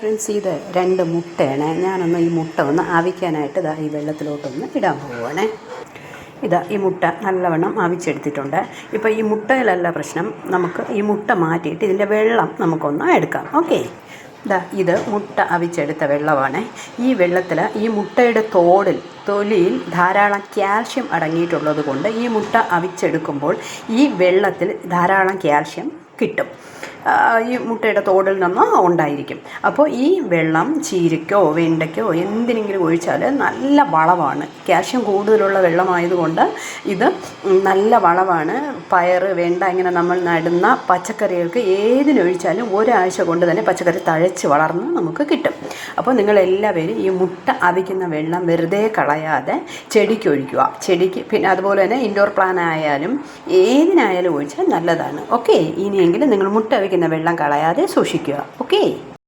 Friends ഇത് രണ്ട് മുട്ടയാണ്. ഞാനൊന്ന് ഈ മുട്ട ഒന്ന് ആവിക്കാനായിട്ട് ഇതാ ഈ വെള്ളത്തിലോട്ടൊന്ന് ഇടാൻ പോവുകയാണ് ഇതാ ഈ മുട്ട നല്ലവണ്ണം ആവിച്ചെടുത്തിട്ടുണ്ട്. ഇപ്പോൾ ഈ മുട്ടയിലല്ല പ്രശ്നം. നമുക്ക് ഈ മുട്ട മാറ്റിയിട്ട് ഇതിന്റെ വെള്ളം നമുക്കൊന്ന് എടുക്കാം. ഓക്കെ. ഇതാ ഇത് മുട്ട അവിച്ചെടുത്ത വെള്ളമാണ്. ഈ വെള്ളത്തിൽ ഈ മുട്ടയുടെ തോടിൽ തൊലിയിൽ ധാരാളം കാൽഷ്യം അടങ്ങിയിട്ടുള്ളത് കൊണ്ട് ഈ മുട്ട അവിച്ചെടുക്കുമ്പോൾ ഈ വെള്ളത്തിൽ ധാരാളം കാൽഷ്യം കിട്ടും. ഈ മുട്ടയുടെ തോടിൽ നിന്ന് ഉണ്ടായിരിക്കും. അപ്പോൾ ഈ വെള്ളം ചീരയ്ക്കോ വെണ്ടയ്ക്കോ എന്തിനെങ്കിലും ഒഴിച്ചാൽ നല്ല വളമാണ്. കാൽഷ്യം കൂടുതലുള്ള വെള്ളമായതുകൊണ്ട് ഇത് നല്ല വളമാണ്. പയർ വെണ്ട ഇങ്ങനെ നമ്മൾ നടുന്ന പച്ചക്കറികൾക്ക് ഏതിനൊഴിച്ചാലും ഒരാഴ്ച കൊണ്ട് തന്നെ പച്ചക്കറി തഴച്ച് വളർന്ന് നമുക്ക് കിട്ടും. അപ്പോൾ നിങ്ങളെല്ലാവരും ഈ മുട്ട അവിക്കുന്ന വെള്ളം വെറുതെ കളയാതെ ചെടിക്ക് ഒഴിക്കുക. ചെടിക്ക് പിന്നെ അതുപോലെ തന്നെ ഇൻഡോർ പ്ലാൻ ആയാലും ഏതിനായാലും ഒഴിച്ചാൽ നല്ലതാണ്. ഓക്കെ ഇനിയെങ്കിലും നിങ്ങൾ മുട്ട വയ്ക്കുന്ന വെള്ളം കളയാതെ സൂക്ഷിക്കുക. ഓക്കെ